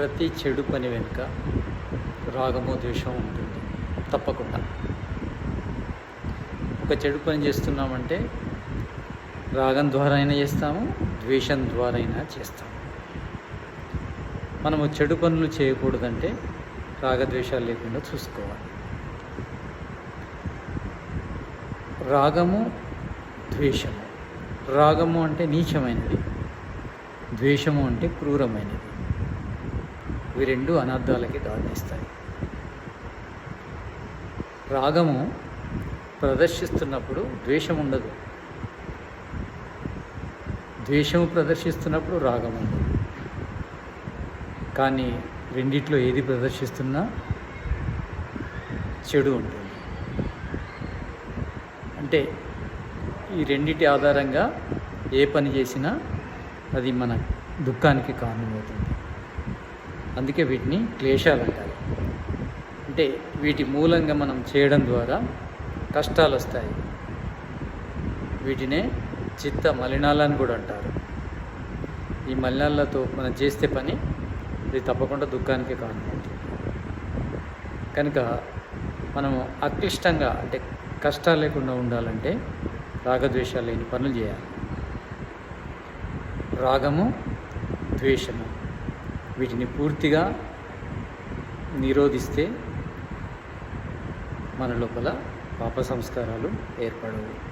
ప్రతి చెడు పని వెనుక రాగము ద్వేషం ఉంటుంది. తప్పకుండా. ఒక చెడు పని చేస్తున్నామంటే రాగం ద్వారా అయినా చేస్తాము ద్వేషం ద్వారా అయినా చేస్తాము. మనము చెడు పనులు చేయకూడదంటే రాగద్వేషాలు లేకుండా చూసుకోవాలి. రాగము ద్వేషము. రాగము అంటే నీచమైనది. ద్వేషము అంటే క్రూరమైనది. ఇవి రెండు అనర్థాలకి దారితీస్తాయి. రాగము ప్రదర్శిస్తున్నప్పుడు ద్వేషం ఉండదు ద్వేషము ప్రదర్శిస్తున్నప్పుడు రాగం ఉండదు కానీ రెండిట్లో ఏది ప్రదర్శిస్తున్నా చెడు ఉంటుంది. అంటే ఈ రెండిటి ఆధారంగా ఏ పని చేసినా అది మన దుఃఖానికి కారణమవుతుంది. అందుకే వీటిని క్లేశాలు అంటారు. అంటే వీటి మూలంగా మనం చేయడం ద్వారా కష్టాలు వస్తాయి. వీటినే చిత్త మలినాలని కూడా అంటారు. ఈ మలినాలతో మనం చేస్తే పని ఇది తప్పకుండా దుఃఖానికి కారణమవుతుంది. కనుక మనము అక్లిష్టంగా అంటే కష్టాలు లేకుండా ఉండాలంటే రాగద్వేషాలు లేని పనులు చేయాలి. రాగము ద్వేషము. వీటిని పూర్తిగా నిరోధిస్తే మన లోపల పాప సంస్కారాలు ఏర్పడవు.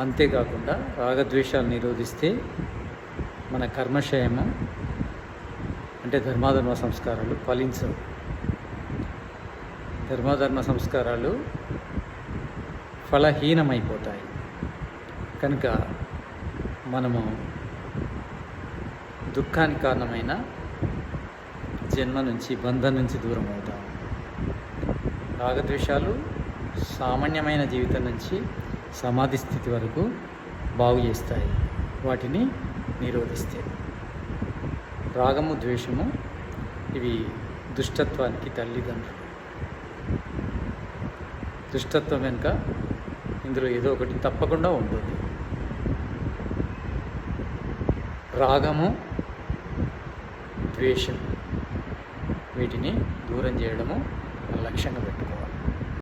అంతేకాకుండా రాగద్వేషాలు నిరోధిస్తే మన కర్మక్షయము అంటే ధర్మాధర్మ సంస్కారాలు ఫలించవు. ధర్మధర్మ సంస్కారాలు ఫలహీనమైపోతాయి. కనుక మనము దుఃఖానికి కారణమైన జన్మ నుంచి బంధం నుంచి దూరం అవుతాం. రాగద్వేషాలు సామాన్యమైన జీవితం నుంచి సమాధి స్థితి వరకు బాగు చేస్తాయి. వాటిని నిరోధిస్తే. రాగము ద్వేషము ఇవి దుష్టత్వానికి తల్లిదండ్రులు. దుష్టత్వం వెనుక ఇందులో ఏదో ఒకటి తప్పకుండా ఉంటుంది. రాగము ద్వేషం వీటిని దూరం చేయడము లక్ష్యంగా పెట్టుకోవాలి.